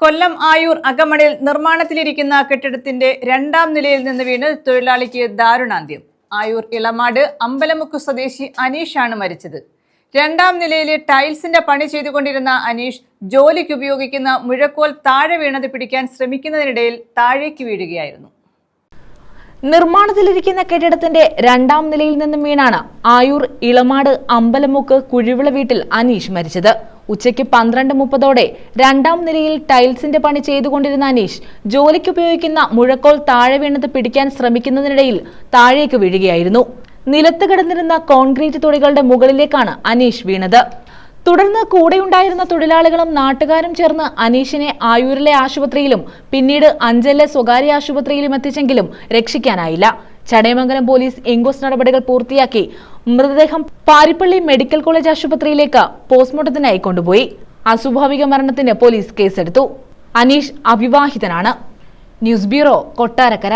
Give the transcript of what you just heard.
കൊല്ലം ആയൂർ അകമണിൽ നിർമ്മാണത്തിലിരിക്കുന്ന കെട്ടിടത്തിന്റെ രണ്ടാം നിലയിൽ നിന്ന് വീണ് തൊഴിലാളിക്ക് ദാരുണാന്ത്യം. ആയൂർ ഇളമാട് അമ്പലമുക്ക് സ്വദേശി അനീഷാണ് മരിച്ചത്. രണ്ടാം നിലയിലെ ടൈൽസിന്റെ പണി ചെയ്തുകൊണ്ടിരുന്ന അനീഷ് ജോലിക്ക് ഉപയോഗിക്കുന്ന മുഴക്കോൽ താഴെ വീണത് പിടിക്കാൻ ശ്രമിക്കുന്നതിനിടയിൽ താഴേക്ക് വീഴുകയായിരുന്നു. നിർമ്മാണത്തിലിരിക്കുന്ന കെട്ടിടത്തിന്റെ രണ്ടാം നിലയിൽ നിന്നും വീണാണ് ആയൂർ ഇളമാട് അമ്പലമുക്ക് കുഴിവിള വീട്ടിൽ അനീഷ് മരിച്ചത്. ഉച്ചയ്ക്ക് പന്ത്രണ്ട് മുപ്പതോടെ രണ്ടാം നിലയിൽ ടൈൽസിന്റെ പണി ചെയ്തുകൊണ്ടിരുന്ന അനീഷ് ജോലിക്ക് ഉപയോഗിക്കുന്ന മുഴക്കോൾ താഴെ വീണത് പിടിക്കാൻ ശ്രമിക്കുന്നതിനിടയിൽ താഴേക്ക് വീഴുകയായിരുന്നു. നിലത്ത് കിടന്നിരുന്ന കോൺക്രീറ്റ് തുണികളുടെ മുകളിലേക്കാണ് അനീഷ് വീണത്. തുടർന്ന് കൂടെയുണ്ടായിരുന്ന തൊഴിലാളികളും നാട്ടുകാരും ചേർന്ന് അനീഷിനെ ആയൂരിലെ ആശുപത്രിയിലും പിന്നീട് അഞ്ചലിലെ സ്വകാര്യ ആശുപത്രിയിലും എത്തിച്ചെങ്കിലും രക്ഷിക്കാനായില്ല. ചടയമംഗലം പോലീസ് ഇൻക്വസ്റ്റ് നടപടികൾ പൂർത്തിയാക്കി മൃതദേഹം പാരിപ്പള്ളി മെഡിക്കൽ കോളേജ് ആശുപത്രിയിലേക്ക് പോസ്റ്റ്മോർട്ടത്തിനായി കൊണ്ടുപോയി. അസ്വാഭാവിക മരണത്തിന് പോലീസ് കേസെടുത്തു. അനീഷ് അവിവാഹിതനാണ്. News bureau Kottarakkara.